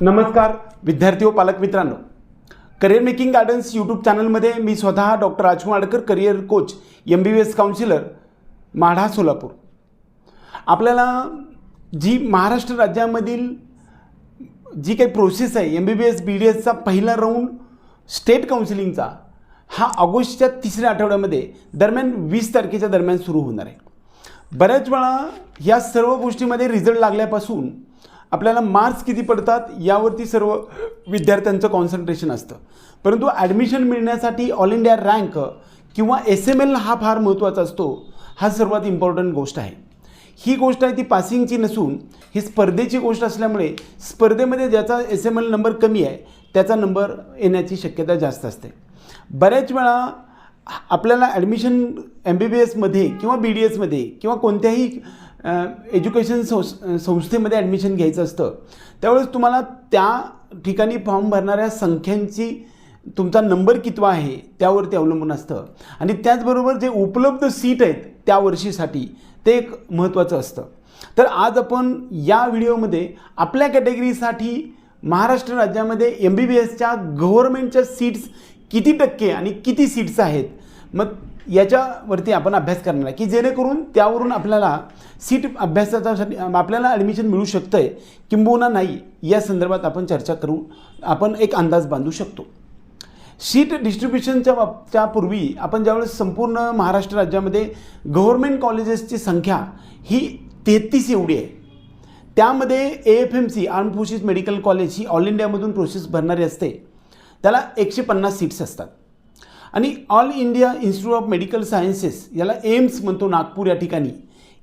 नमस्कार विद्यार्थी व पालक मित्रांनो. करिअर मेकिंग गार्डन्स यूट्यूब चॅनलमध्ये मी स्वतः doctor Rajkumar Adkar career coach M B B S counsellor Madha Solapur. आपल्याला जी महाराष्ट्र राज्यामधील जी काही प्रोसेस आहे M B B S B D एसचा पहिला राऊंड स्टेट काउन्सिलिंगचा हा ऑगस्टच्या तिसऱ्या आठवड्यामध्ये दरम्यान वीस तारखेच्या दरम्यान सुरू होणार आहे. बऱ्याच वेळा या सर्व गोष्टीमध्ये रिझल्ट लागल्यापासून आपल्याला मार्क्स किती पडतात यावरती सर्व विद्यार्थ्यांचं कॉन्सन्ट्रेशन असतं. परंतु ॲडमिशन मिळण्यासाठी ऑल इंडिया रँक किंवा एस एम एल हा फार महत्त्वाचा असतो हा सर्वात इम्पॉर्टंट गोष्ट आहे. ही गोष्ट आहे ती पासिंगची नसून ही स्पर्धेची गोष्ट असल्यामुळे स्पर्धेमध्ये ज्याचा एस एम एल नंबर कमी आहे त्याचा नंबर येण्याची शक्यता जास्त असते. बऱ्याच वेळा आपल्याला ॲडमिशन एम बी बी एसमध्ये किंवा बी डी एसमध्ये किंवा कोणत्याही एज्युकेशन संस संस्थेमध्ये ॲडमिशन घ्यायचं असतं. त्यावेळेस तुम्हाला त्या ठिकाणी फॉर्म भरणाऱ्या संख्यांची तुमचा नंबर कितवा आहे त्यावरती अवलंबून असतं. आणि त्याचबरोबर जे उपलब्ध सीट आहेत त्या वर्षीसाठी ते एक महत्त्वाचं असतं. तर आज आपण या व्हिडिओमध्ये आपल्या कॅटेगरीसाठी महाराष्ट्र राज्यामध्ये एम बी बी एसच्या गव्हर्मेंटच्या सीट्स किती टक्के आणि किती सीट्स आहेत मग याच्यावरती आपण अभ्यास करणार आहे. की जेणेकरून त्यावरून आपल्याला सीट अभ्यासासाठी आपल्याला ॲडमिशन मिळू शकतं आहे किंबहुना नाही या संदर्भात आपण चर्चा करू आपण एक अंदाज बांधू शकतो. सीट डिस्ट्रीब्युशनच्या बाबच्या पूर्वी आपण ज्यावेळेस संपूर्ण महाराष्ट्र राज्यामध्ये गव्हर्मेंट कॉलेजेसची संख्या ही तेहतीस एवढी आहे. त्यामध्ये A F M C arm forces medical college he all इंडियामधून प्रोसेस भरणारी असते. त्याला एकशे पन्नास सीट्स असतात. आणि all India institute of medical sciences याला एम्स म्हणतो नागपूर या ठिकाणी.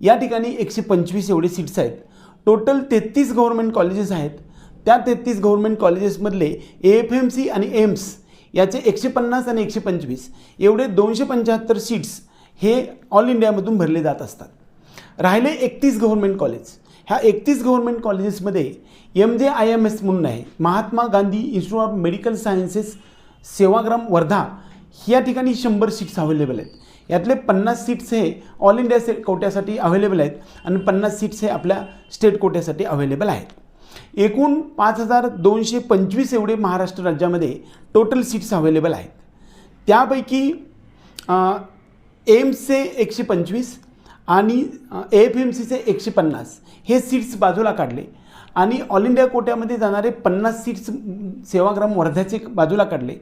या ठिकाणी एकशे पंचवीस एवढे सीट्स आहेत. टोटल तेहतीस गव्हर्मेंट कॉलेजेस आहेत. त्या तेहतीस गव्हर्मेंट कॉलेजेसमधले ए एफ एम सी आणि एम्स याचे एकशे पन्नास आणि एकशे पंचवीस एवढे दोनशे पंच्याहत्तर सीट्स हे ऑल इंडियामधून भरले जात असतात. राहिले एकतीस गव्हर्मेंट कॉलेज ह्या एकतीस गव्हर्मेंट कॉलेजेसमध्ये M J I M S म्हणून आहे. Mahatma Gandhi institute of medical sciences Sevagram Wardha या ठिकाणी शंभर सीट्स अवेलेबल आहेत. यातले पन्नास सीट्स हे ऑल इंडिया से कोट्यासाठी अवेलेबल आहेत आणि पन्नास सीट्स हे आपल्या स्टेट कोट्यासाठी अवेलेबल आहेत. एकूण पाच हजार दोनशे पंचवीस एवढे महाराष्ट्र राज्यामध्ये टोटल सीट्स अवेलेबल आहेत. त्यापैकी एम्सचे एकशे पंचवीस आणि ए एफ एम सीचे एकशे पन्नास हे सीट्स बाजूला काढले आणि ऑल इंडिया कोट्यामध्ये जाणारे पन्नास सीट्स सेवाग्राम वर्ध्याचे बाजूला काढले.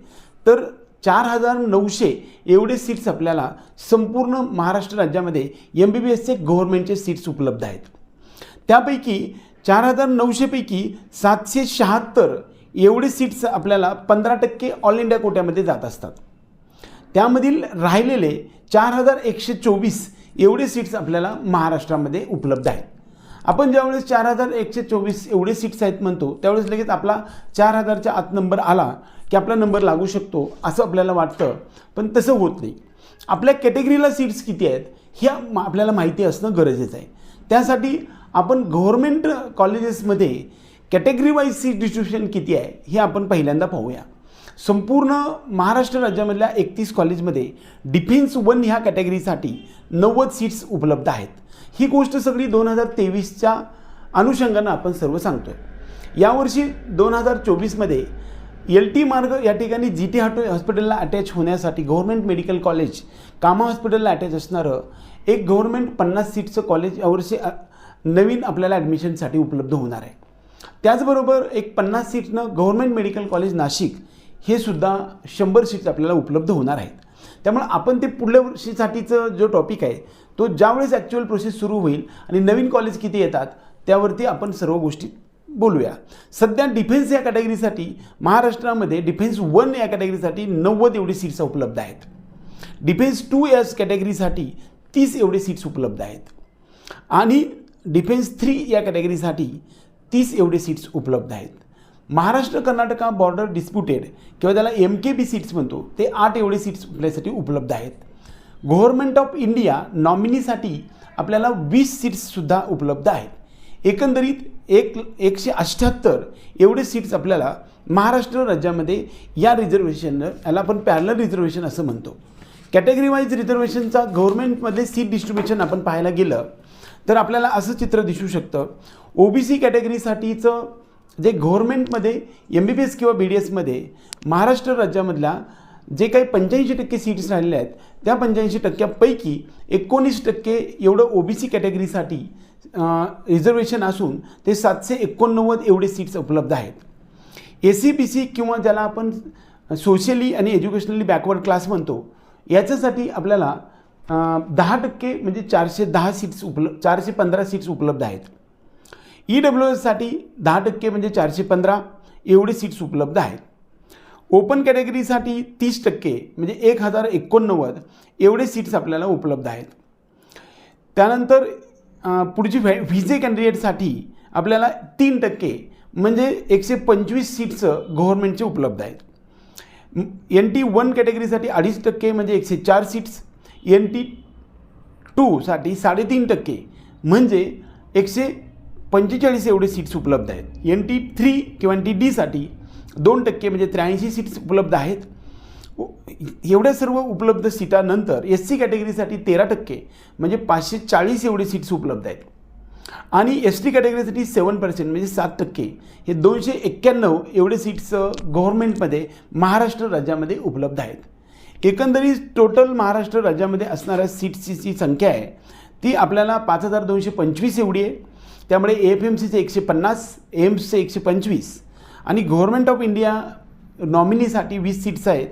तर चार हजार नऊशे एवढे सीट्स आपल्याला संपूर्ण महाराष्ट्र राज्यामध्ये एम बी बी एसचे गव्हर्मेंटचे सीट्स उपलब्ध आहेत. त्यापैकी चार हजार नऊशेपैकी सातशे शहात्तर एवढे सीट्स आपल्याला पंधरा टक्के ऑल इंडिया कोट्यामध्ये जात असतात. त्यामधील राहिलेले चार हजार एकशे चोवीस एवढे सीट्स आपल्याला महाराष्ट्रामध्ये उपलब्ध आहेत. आपण ज्यावेळेस चार हजार एकशे चोवीस एवढे सीट्स आहेत म्हणतो त्यावेळेस लगेच आपला चार हजारच्या आत नंबर आला की आपला नंबर लागू शकतो असं आपल्याला वाटतं. पण तसं होत नाही. आपल्या कॅटेगरीला सीट्स किती आहेत हे आपल्याला माहिती असणं गरजेचं आहे. त्यासाठी आपण गव्हर्मेंट कॉलेजेसमध्ये कॅटेगरी वाईज सीट डिस्ट्रीब्युशन किती आहे हे आपण पहिल्यांदा पाहूया. संपूर्ण महाराष्ट्र राज्यामधल्या एकतीस कॉलेजमध्ये डिफेन्स वन ह्या कॅटेगरीसाठी नव्वद सीट्स उपलब्ध आहेत. ही गोष्ट सगळी दोन हजार तेवीसच्या अनुषंगानं आपण सर्व सांगतो आहे यावर्षी दोन हजार चोवीसमध्ये एल टी मार्ग या ठिकाणी जी टी हॉट हॉस्पिटलला अटॅच होण्यासाठी गव्हर्मेंट मेडिकल कॉलेज कामा हॉस्पिटलला अटॅच असणारं एक गव्हर्मेंट पन्नास सीटचं कॉलेज यावर्षी नवीन आपल्याला ॲडमिशनसाठी उपलब्ध होणार आहे. त्याचबरोबर एक पन्नास सीटनं गव्हर्मेंट मेडिकल कॉलेज नाशिक हे सुद्धा शंभर सीट्स आपल्याला उपलब्ध होणार आहेत. त्यामुळे आपण ते पुढल्या वर्षीसाठीचं जो टॉपिक आहे तो ज्यावेळेस ॲक्च्युअल प्रोसेस सुरू होईल आणि नवीन कॉलेज किती येतात त्यावरती आपण सर्व गोष्टी बोलूया. सध्या डिफेन्स या कॅटेगरीसाठी महाराष्ट्रामध्ये डिफेन्स वन या कॅटेगरीसाठी नव्वद एवढी सीट्स उपलब्ध आहेत. डिफेन्स टू या कॅटेगरीसाठी तीस एवढे सीट्स उपलब्ध आहेत. आणि डिफेन्स थ्री या कॅटेगरीसाठी तीस एवढे सीट्स उपलब्ध आहेत. महाराष्ट्र कर्नाटका बॉर्डर डिस्प्युटेड किंवा त्याला एम के बी सीट्स म्हणतो ते आठ एवढे सीट्स आपल्यासाठी उपलब्ध आहेत. गव्हर्मेंट ऑफ इंडिया नॉमिनीसाठी आपल्याला वीस सीट्ससुद्धा उपलब्ध आहेत. एकंदरीत एक एकशे अठ्ठ्याहत्तर एवढे सीट्स आपल्याला महाराष्ट्र राज्यामध्ये या रिझर्वेशन याला आपण पॅरलर रिझर्वेशन असं म्हणतो. कॅटेगरी वाईज रिझर्वेशनचा गव्हर्मेंटमध्ये सीट डिस्ट्रीब्युशन आपण पाहायला गेलं तर आपल्याला असं चित्र दिसू शकतं. ओ बी सी कॅटेगरीसाठीचं जे गव्हर्मेंटमध्ये एम बी बी एस किंवा बी डी एसमध्ये महाराष्ट्र राज्यामधल्या जे काही पंच्याऐंशी टक्के सीट्स राहिलेल्या आहेत त्या पंच्याऐंशी टक्क्यापैकी एकोणीस टक्के एवढं ओ बी सी कॅटेगरीसाठी रिझर्वेशन असून ते सातशे एकोणनव्वद एवढे सीट्स उपलब्ध आहेत. ए सी बी सी किंवा ज्याला आपण सोशली आणि एज्युकेशनली बॅकवर्ड क्लास म्हणतो याच्यासाठी आपल्याला दहा टक्के म्हणजे चारशे दहा सीट्स उपलब्ध चारशे पंधरा सीट्स उपलब्ध आहेत. ई डब्ल्यू एससाठी दहा टक्के म्हणजे चारशे पंधरा एवढे सीट्स उपलब्ध आहेत. ओपन कॅटेगरीसाठी तीस टक्के म्हणजे एक हजार एकोणनव्वद एवढे सीट्स आपल्याला उपलब्ध आहेत. त्यानंतर पुढची व्हॅ व्हिजे कॅन्डिडेटसाठी आपल्याला तीन टक्के म्हणजे एकशे पंचवीस सीट्स गव्हर्नमेंटचे उपलब्ध आहेत. एन टी वन कॅटेगरीसाठी अडीच टक्के म्हणजे एकशे चार सीट्स एन टी टूसाठी साडेतीन टक्के म्हणजे एकशे पंचेचाळीस एवढे सीट्स उपलब्ध आहेत. एन टी थ्री किंवा एन टी डीसाठी दोन टक्के म्हणजे त्र्याऐंशी सीट्स उपलब्ध आहेत. एवढ्या सर्व उपलब्ध सीटानंतर एस सी कॅटेगरीसाठी तेरा टक्के म्हणजे पाचशे चाळीस एवढे सीट्स उपलब्ध आहेत. आणि एस टी कॅटेगरीसाठी सेवन पर्सेंट म्हणजे सात टक्के. हे दोनशे एक्क्याण्णव एवढे सीट्स गव्हर्नमेंटमध्ये महाराष्ट्र राज्यामध्ये उपलब्ध आहेत. एकंदरीत टोटल महाराष्ट्र राज्यामध्ये असणाऱ्या सीट्सची जी संख्या आहे ती आपल्याला पाच हजार दोनशे पंचवीस एवढी आहे. त्यामुळे ए एफ एम सीचे एकशे पन्नास एम्सचे एकशे पंचवीस आणि गव्हर्नमेंट ऑफ इंडिया नॉमिनीसाठी वीस सीट्स आहेत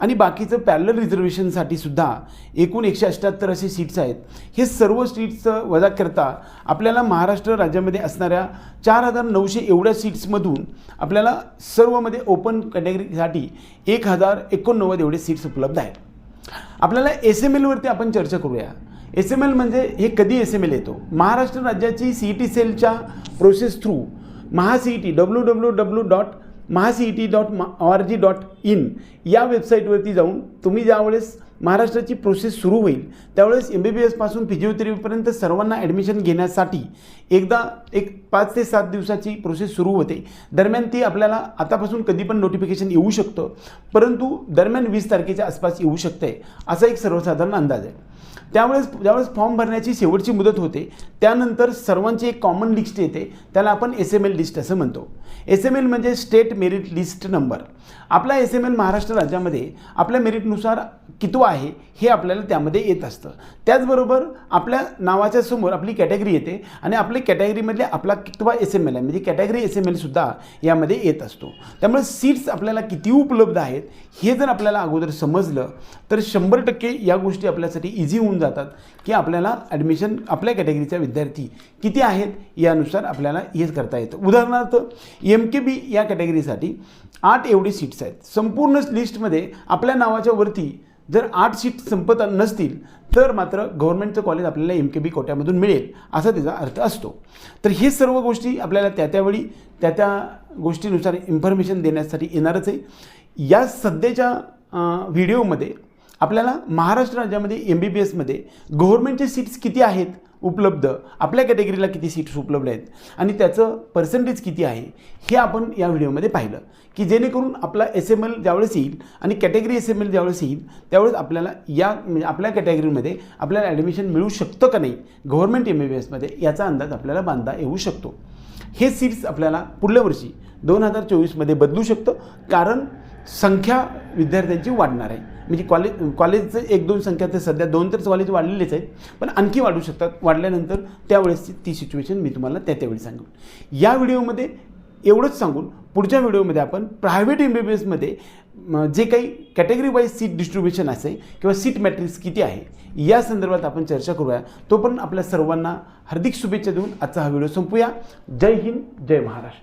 आणि बाकीचं पॅरल रिझर्वेशनसाठी सुद्धा एकूण एकशे अठ्ठ्याहत्तर असे सीट्स आहेत. हे सर्व सीट्सचं वजा करता आपल्याला महाराष्ट्र राज्यामध्ये असणाऱ्या चार हजार नऊशे एवढ्या सीट्समधून आपल्याला सर्वमध्ये ओपन कॅटेगरीसाठी एक हजार एकोणनव्वद एवढे सीट्स उपलब्ध आहेत. आपल्याला एस एम एलवरती आपण चर्चा करूया. एस एम एल म्हणजे हे कधी एस एम एल येतो? महाराष्ट्र राज्याची सी ई टी सेलच्या process through महासी E T W W W dot महासी E T dot मा आर जी डॉट इन या वेबसाईटवरती जाऊन तुम्ही ज्यावेळेस महाराष्ट्राची प्रोसेस सुरू होईल त्यावेळेस एम बी बी एसपासून फिजिओथेरपीपर्यंत सर्वांना ॲडमिशन घेण्यासाठी एकदा एक पाच ते सात दिवसाची प्रोसेस सुरू होते. दरम्यान ती आपल्याला आतापासून कधी पण नोटिफिकेशन येऊ शकतं परंतु दरम्यान वीस तारखेच्या आसपास येऊ शकते असा एक सर्वसाधारण अंदाज आहे. त्यावेळेस ज्यावेळेस फॉर्म भरण्याची शेवटची मुदत होते. त्यानंतर सर्वांची एक कॉमन लिस्ट येते. त्याला आपण एस एम एल लिस्ट असं म्हणतो. एस एम एल म्हणजे स्टेट मेरिट लिस्ट नंबर आपला एस एम एल महाराष्ट्र राज्यामध्ये आपल्या मेरिटनुसार कितवा आहे हे आपल्याला त्यामध्ये येत असतं. त्याचबरोबर आपल्या नावाच्या समोर आपली कॅटेगरी येते आणि आपली कॅटेगरीमधले आपला कितवा एस एम एल आहे म्हणजे कॅटेगरी एस एम एलसुद्धा यामध्ये येत असतो. त्यामुळे सीट्स आपल्याला किती उपलब्ध आहेत हे जर आपल्याला अगोदर समजलं तर शंभर टक्के या गोष्टी आपल्यासाठी इझी होऊन जातात की आपल्याला ॲडमिशन आपल्या कॅटेगरीचा विद्यार्थी किती आहेत यानुसार आपल्याला हेच करता येतं. उदाहरणार्थ एम एम के बी या कॅटेगरीसाठी आठ एवढी सीट्स आहेत. संपूर्ण लिस्टमध्ये आपल्या नावाच्या वरती जर आठ सीट संपत नसतील तर मात्र गव्हर्नमेंटचं कॉलेज आपल्याला एम के बी कोट्यामधून मिळेल असा त्याचा अर्थ असतो. तर हे सर्व गोष्टी आपल्याला त्या त्यावेळी त्या त्या गोष्टीनुसार इन्फॉर्मेशन देण्यासाठी येणारच आहे. या सध्याच्या व्हिडिओमध्ये आपल्याला महाराष्ट्र राज्यामध्ये एम बी बी एसमध्ये गव्हर्नमेंटचे सीट्स किती आहेत उपलब्ध? आपल्या कॅटेगरीला किती सीट्स उपलब्ध आहेत? आणि त्याचं पर्सेंटेज किती आहे? हे आपण या व्हिडिओमध्ये पाहिलं. की जेणेकरून आपला एस एम एल ज्यावेळेस येईल आणि कॅटेगरी एस एम एल ज्यावेळेस येईल त्यावेळेस आपल्याला या म्हणजे आपल्या कॅटेगरीमध्ये आपल्याला ॲडमिशन मिळू शकतं का नाही? गव्हर्नमेंट एम बी बी एसमध्ये याचा अंदाज आपल्याला बांधता येऊ शकतो. हे सीट्स आपल्याला पुढल्या वर्षी दोन हजार चोवीसमध्ये बदलू शकतं. कारण संख्या विद्यार्थ्यांची वाढणार आहे. म्हणजे कॉलेज कॉलेजचं एक दोन संख्या तर सध्या दोन तर कॉलेज वाढलेलेच आहेत. पण आणखी वाढू शकतात. वाढल्यानंतर त्यावेळेसची ती सिच्युएशन मी तुम्हाला त्या त्यावेळी सांगेन. या व्हिडिओमध्ये एवढंच सांगून पुढच्या व्हिडिओमध्ये आपण प्रायव्हेट एम बी बी एसमध्ये जे काही कॅटेगरी वाईज सीट डिस्ट्रीब्युशन असेल किंवा सीट मॅट्रिक्स किती आहे या संदर्भात आपण चर्चा करूया. तोपर्यंत आपल्या सर्वांना हार्दिक शुभेच्छा देऊन आजचा हा व्हिडिओ संपूया. जय हिंद जय महाराष्ट्र.